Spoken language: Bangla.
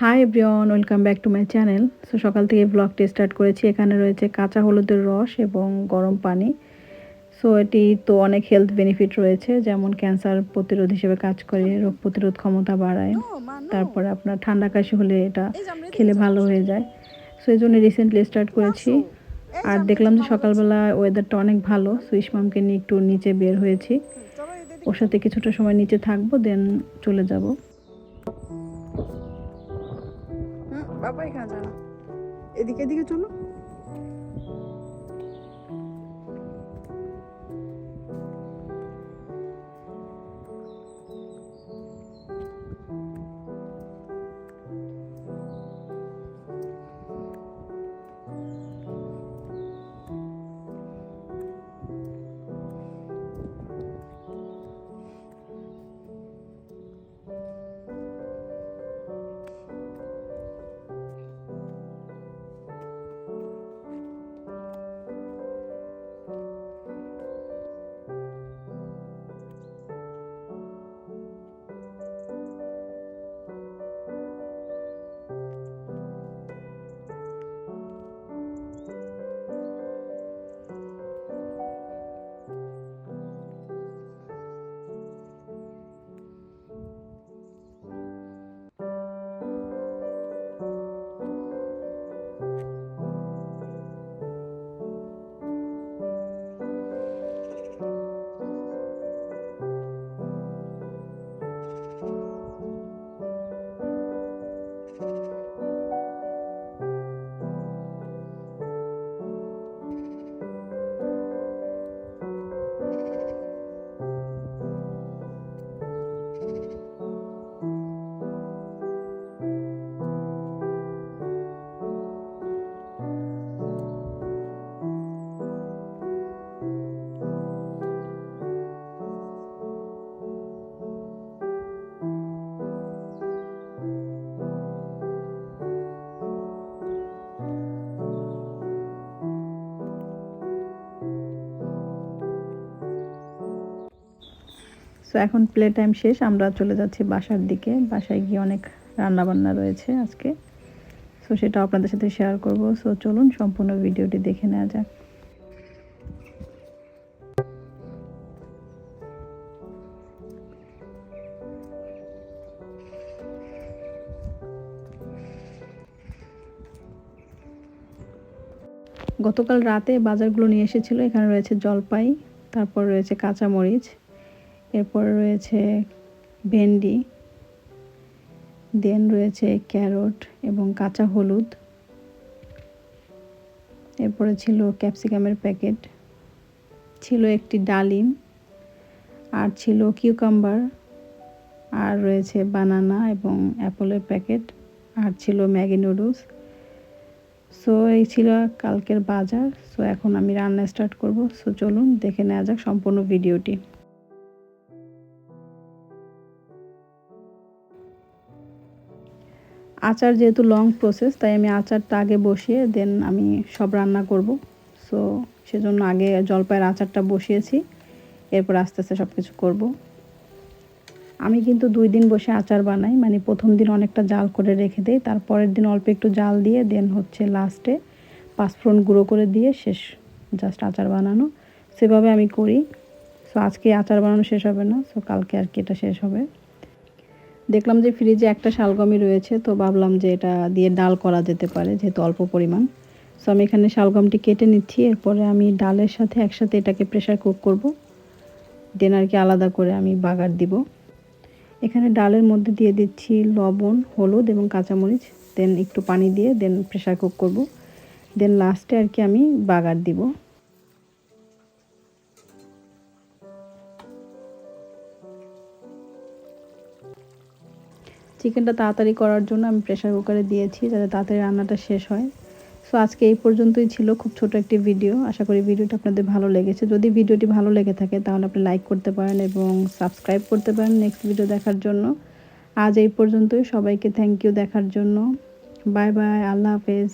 Hi everyone welcome back to my channel so সকাল থেকে ব্লগটি স্টার্ট করেছি। এখানে রয়েছে কাঁচা হলুদের রস এবং গরম পানি। সো এটি তো অনেক হেলথ বেনিফিট রয়েছে যেমন ক্যান্সার প্রতিরোধ হিসেবে কাজ করে রোগ প্রতিরোধ ক্ষমতা বাড়ায়। তারপরে আপনার ঠান্ডা কাশি হলে এটা খেলে ভালো হয়ে যায়। সো এই জন্য রিসেন্টলি স্টার্ট করেছি। আর দেখলাম যে সকালবেলা ওয়েদারটা অনেক ভালো। সো ইসমামকে নিয়ে একটু নিচে বের হয়েছি। ওর সাথে কিছুটা সময় নিচে থাকব দেন চলে যাব। হুম, বাবা এখানে যায় এদিকে এদিকে চলো সো এখন প্লে টাইম শেষ, আমরা চলে যাচ্ছি বাসার দিকে। বাসায় গিয়ে অনেক রান্না বান্না রয়েছে আজকে। সো সেটা আপনাদের সাথে শেয়ার করব। সো চলুন সম্পূর্ণ ভিডিওটি দেখে নেওয়া যাক। গতকাল রাতে বাজারগুলো নিয়ে এসেছিল। এখানে রয়েছে জলপাই, তারপর রয়েছে কাঁচামরিচ। এরপর রয়েছে ভেন্ডি, দেন রয়েছে ক্যারট এবং কাঁচা হলুদ। এরপরে ছিল ক্যাপসিকামের প্যাকেট, ছিল একটি ডালিম, আর ছিল কিউকাম্বার, আর রয়েছে বানানা এবং অ্যাপলের প্যাকেট, আর ছিল ম্যাগি নুডলস। সো, এই ছিল কালকের বাজার। সো, এখন আমি রান্না স্টার্ট করব। সো, চলুন দেখে নেওয়া যাক সম্পূর্ণ ভিডিওটি। আচার যেহেতু লং প্রসেস তাই আমি আচারটা আগে বসিয়ে দেন আমি সব রান্না করব। সো সেজন্য আগে জলপাইয়ের আচারটা বসিয়েছি, এরপর আস্তে আস্তে সব কিছু করব। আমি কিন্তু দুই দিন বসে আচার বানাই মানে প্রথম দিন অনেকটা জাল করে রেখে দিই, তারপরের দিন অল্প একটু জাল দিয়ে দেন হচ্ছে লাস্টে পাঁচফোড়ন গুঁড়ো করে দিয়ে শেষ জাস্ট আচার বানানো। সেভাবে আমি করি। সো আজকে আচার বানানো শেষ হবে না সো কালকে আর কি এটা শেষ হবে। দেখলাম যে ফ্রিজে একটা শালগমই রয়েছে, তো ভাবলাম যে এটা দিয়ে ডাল করা যেতে পারে, যেহেতু অল্প পরিমাণ। সো আমি এখানে শালগমটি কেটে নিচ্ছি, এরপরে আমি ডালের সাথে একসাথে এটাকে প্রেশার কুক করব। দেন আর কি আলাদা করে আমি বাগার দিব। এখানে ডালের মধ্যে দিয়ে দিচ্ছি লবণ, হলুদ এবং কাঁচামরিচ দেন একটু পানি দিয়ে দেন প্রেশার কুক করব। দেন লাস্টে আর কি আমি বাগার দিব। চিকেনটা তাড়াতাড়ি করার জন্য আমি প্রেশার কুকারে দিয়েছি যাতে তাড়াতাড়ি রান্নাটা শেষ হয়। সো আজকে এই পর্যন্তই ছিল খুব ছোট একটি ভিডিও আশা করি ভিডিওটি আপনাদের ভালো লেগেছে। যদি ভিডিওটি ভালো লেগে থাকে, তাহলে আপনি লাইক করতে পারেন এবং সাবস্ক্রাইব করতে পারেন নেক্সট ভিডিও দেখার জন্য। আজ এই পর্যন্তই। সবাইকে থ্যাংক ইউ দেখার জন্য। বাই বাই আল্লাহ হাফেজ।